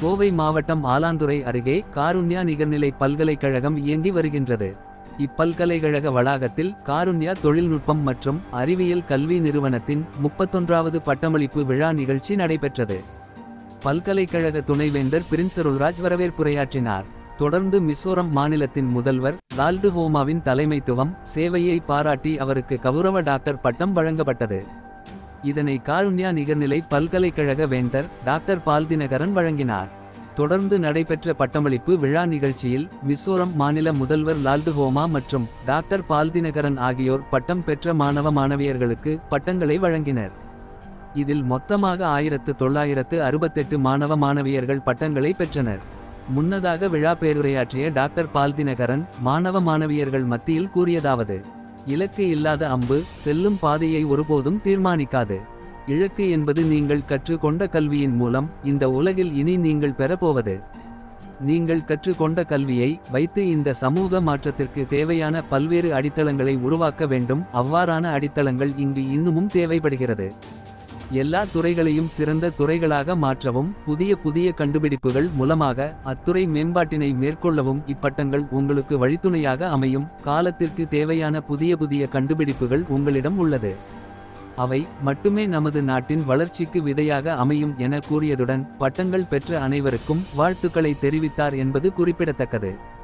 கோவை மாவட்டம் ஆலாந்துறை அருகே காருண்யா நிகர்நிலை பல்கலைக்கழகம் இயங்கி வருகின்றது. இப்பல்கலைக்கழக வளாகத்தில் காருண்யா தொழில்நுட்பம் மற்றும் அறிவியல் கல்வி நிறுவனத்தின் முப்பத்தொன்றாவது பட்டமளிப்பு விழா நிகழ்ச்சி நடைபெற்றது. பல்கலைக்கழக துணைவேந்தர் பிரின்சருள்ராஜ் வரவேற்புரையாற்றினார். தொடர்ந்து மிசோரம் மாநிலத்தின் முதல்வர் லால்டு ஹோமாவின் தலைமைத்துவம் சேவையை பாராட்டி அவருக்கு கௌரவ டாக்டர் பட்டம் வழங்கப்பட்டது. இதனை காருண்யா நிகர்நிலை பல்கலைக்கழக வேந்தர் டாக்டர் பால்தினகரன் வழங்கினார். தொடர்ந்து நடைபெற்ற பட்டமளிப்பு விழா நிகழ்ச்சியில் மிசோரம் மாநில முதல்வர் லால்டுஹோமா மற்றும் டாக்டர் பால்தினகரன் ஆகியோர் பட்டம் பெற்ற மாணவ மாணவியர்களுக்கு பட்டங்களை வழங்கினர். இதில் மொத்தமாக ஆயிரத்து தொள்ளாயிரத்து அறுபத்தெட்டு மாணவ மாணவியர்கள் பட்டங்களை பெற்றனர். முன்னதாக விழா பேருரையாற்றிய டாக்டர் பால்தினகரன் மாணவ மாணவியர்கள் மத்தியில் கூறியதாவது இலக்கு இல்லாத அம்பு செல்லும் பாதையை ஒருபோதும் தீர்மானிக்காது. இலக்கு என்பது நீங்கள் கற்றுக்கொண்ட கல்வியின் மூலம் இந்த உலகில் இனி நீங்கள் பெறப்போவது. நீங்கள் கற்றுக்கொண்ட கல்வியை வைத்து இந்த சமூக மாற்றத்திற்கு தேவையான பல்வேறு அடித்தளங்களை உருவாக்க வேண்டும். அவ்வாறான அடித்தளங்கள் இங்கு இன்னமும் தேவைப்படுகிறது. எல்லா துறைகளையும் சிறந்த துறைகளாக மாற்றவும் புதிய புதிய கண்டுபிடிப்புகள் மூலமாக அத்துறை மேம்பாட்டினை மேற்கொள்ளவும் இப்பட்டங்கள் உங்களுக்கு வழித்துணையாக அமையும். காலத்திற்கு தேவையான புதிய புதிய கண்டுபிடிப்புகள் உங்களிடம் உள்ளது. அவை மட்டுமே நமது நாட்டின் வளர்ச்சிக்கு விதையாக அமையும் என கூறியதுடன் பட்டங்கள் பெற்ற அனைவருக்கும் வாழ்த்துக்களை தெரிவித்தார் என்பது குறிப்பிடத்தக்கது.